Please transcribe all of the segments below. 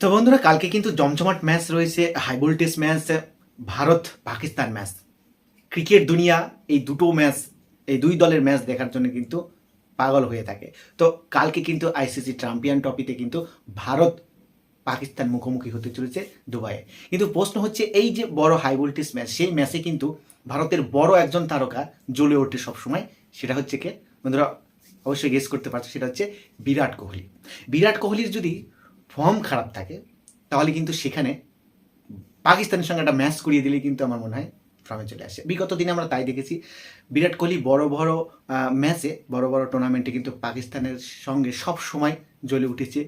তো বন্ধুরা, কালকে কিন্তু জমজমাট ম্যাচ রয়েছে, high voltage match, Bharat Pakistan match. Cricket দুনিয়া, এই দুটো ম্যাচ, এই দুই দলের ম্যাচ দেখার জন্য কিন্তু পাগল হয়ে থাকে। তো কালকে কিন্তু আইসিসি চ্যাম্পিয়ন ট্রফিতে কিন্তু ভারত পাকিস্তান মুখোমুখি হতে চলেছে দুবাইয়ে। কিন্তু প্রশ্ন হচ্ছে, এই যে বড় হাই ভোল্টেজ ম্যাচ, সেই ম্যাচে কিন্তু ভারতের বড় একজন তারকা জ্বলে ওঠে সবসময়, সেটা হচ্ছে কে? বন্ধুরা, অবশ্যই গেস করতে পারছ, সেটা হচ্ছে বিরাট কোহলি। বিরাট কোহলির যদি ফর্ম খারাপ থাকে তাহলে কিন্তু সেখানে পাকিস্তানের সঙ্গে একটা ম্যাচ করিয়ে দিলে কিন্তু আমার মনে হয় ফর্মে চলে আসে। বিগত দিনে আমরা তাই দেখেছি বিরাট কোহলি বড় বড় ম্যাচে বড় বড় টুর্নামেন্টে কিন্তু পাকিস্তানের সঙ্গে সব সময় জ্বলে উঠেছে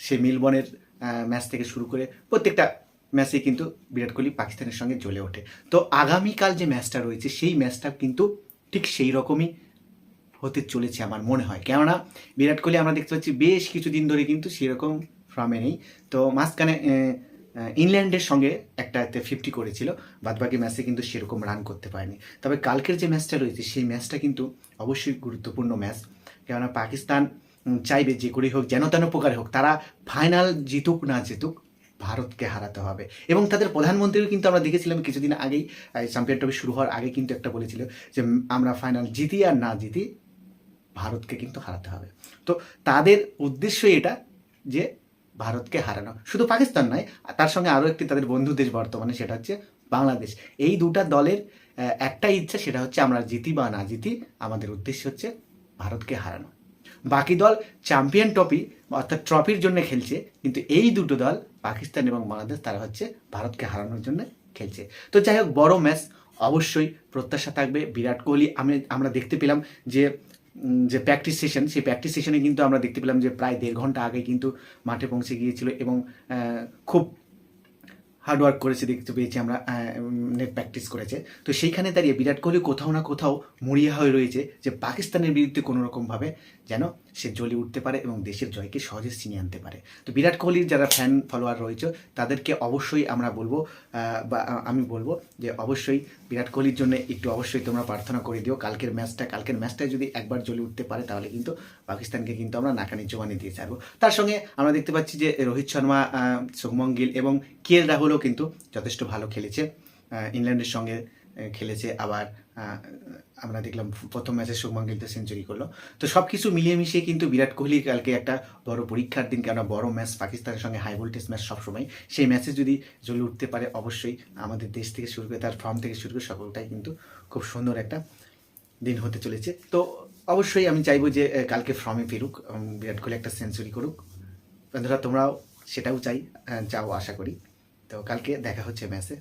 সে মিলবনের আহ, ম্যাচ থেকে শুরু করে প্রত্যেকটা ম্যাচে কিন্তু বিরাট কোহলি পাকিস্তানের সঙ্গে জ্বলে ওঠে। তো আগামীকাল যে ম্যাচটা রয়েছে সেই ম্যাচটা কিন্তু ঠিক সেই রকমই হতে চলেছে আমার মনে হয়। কেননা বিরাট কোহলি আমরা দেখতে পাচ্ছি বেশ কিছুদিন ধরে কিন্তু সেরকম ফর্মে নেই। তো মাঝখানে ইংল্যান্ডের সঙ্গে একটা ফিফটি করেছিল, বাদবাকি ম্যাচে কিন্তু সেরকম রান করতে পারেনি। তবে কালকের যে ম্যাচটা রয়েছে, সেই ম্যাচটা কিন্তু অবশ্যই গুরুত্বপূর্ণ ম্যাচ। কেননা পাকিস্তান চাইবে যে করেই হোক, যেন তেন প্রকারে হোক, তারা ফাইনাল জিতুক না জিতুক, ভারতকে হারাতে হবে। এবং তাদের প্রধানমন্ত্রীও কিন্তু আমরা দেখেছিলাম কিছুদিন আগেই চ্যাম্পিয়ন ট্রফি শুরু হওয়ার আগে কিন্তু একটা বলেছিল যে আমরা ফাইনাল জিতি আর না জিতি, ভারতকে কিন্তু হারাতে হবে। তো তাদের উদ্দেশ্য এটা যে ভারতকে হারানো। শুধু পাকিস্তান নয় তার সঙ্গে আরও একটি তাদের বন্ধু দেশ বর্তমানে, সেটা হচ্ছে বাংলাদেশ। এই দুটা দলের একটাই ইচ্ছা, সেটা হচ্ছে আমরা জিতি বা না জিতি, আমাদের উদ্দেশ্য হচ্ছে ভারতকে হারানো। বাকি দল চ্যাম্পিয়ন ট্রফি, অর্থাৎ ট্রফির জন্য খেলছে, কিন্তু এই দুটো দল, পাকিস্তান এবং বাংলাদেশ, তারা হচ্ছে ভারতকে হারানোর জন্য খেলছে। তো যাই হোক, বড় ম্যাচ, অবশ্যই প্রত্যাশা থাকবে। বিরাট কোহলি, আমি, আমরা দেখতে পেলাম যে যে প্র্যাকটিস সেশন সেই প্র্যাকটিস সেশনে কিন্তু আমরা দেখতে পেলাম যে প্রায় দেড় ঘণ্টা আগে কিন্তু মাঠে পৌঁছে গিয়েছিল এবং খুব হার্ডওয়ার্ক করেছে দেখতে পেয়েছি আমরা নেট প্র্যাকটিস করেছে। তো সেইখানে দাঁড়িয়ে বিরাট কোহলি কোথাও না কোথাও মরিয়া হয়ে রয়েছে যে পাকিস্তানের বিরুদ্ধে কোনোরকমভাবে যেন সে জ্বলে উঠতে পারে এবং দেশের জয়কে সহজে ছিনিয়ে আনতে পারে। তো বিরাট কোহলির যারা ফ্যান ফলোয়ার রয়েছে, তাদেরকে অবশ্যই আমরা বলব বা আমি বলব যে অবশ্যই বিরাট কোহলির জন্য একটু অবশ্যই তোমরা প্রার্থনা করে দিও। কালকের ম্যাচটা, কালকের ম্যাচটায় যদি একবার জ্বলে উঠতে পারে, তাহলে কিন্তু পাকিস্তানকে কিন্তু আমরা নাকানি জোয়ানি দিয়ে ছাড়বো। তার সঙ্গে আমরা দেখতে পাচ্ছি যে রোহিত শর্মা শুভমন এবং কে এল রাহুলও কিন্তু যথেষ্ট ভালো খেলেছে ইংল্যান্ডের সঙ্গে খেলেছে। আবার আমরা দেখলাম প্রথম ম্যাচে শুভমন গিল তো সেঞ্চুরি করল। তো সব কিছু মিলিয়ে মিশিয়ে কিন্তু বিরাট কোহলি কালকে একটা বড় পরীক্ষার দিন, কেননা বড় ম্যাচ, পাকিস্তানের সঙ্গে হাই ভোল্টেজ ম্যাচ সবসময়। সেই ম্যাচে যদি জ্বলে উঠতে পারে, অবশ্যই আমাদের দেশ থেকে শুরু করে, তার ফর্ম থেকে শুরু করে সকলটাই কিন্তু খুব সুন্দর একটা দিন হতে চলেছে। তো অবশ্যই আমি চাইব যে কালকে ফর্মে ফিরুক বিরাট কোহলি একটা সেঞ্চুরি করুক। বন্ধুরা, তোমরাও সেটাও চাই চাও আশা করি। তো কালকে দেখা হচ্ছে ম্যাচে।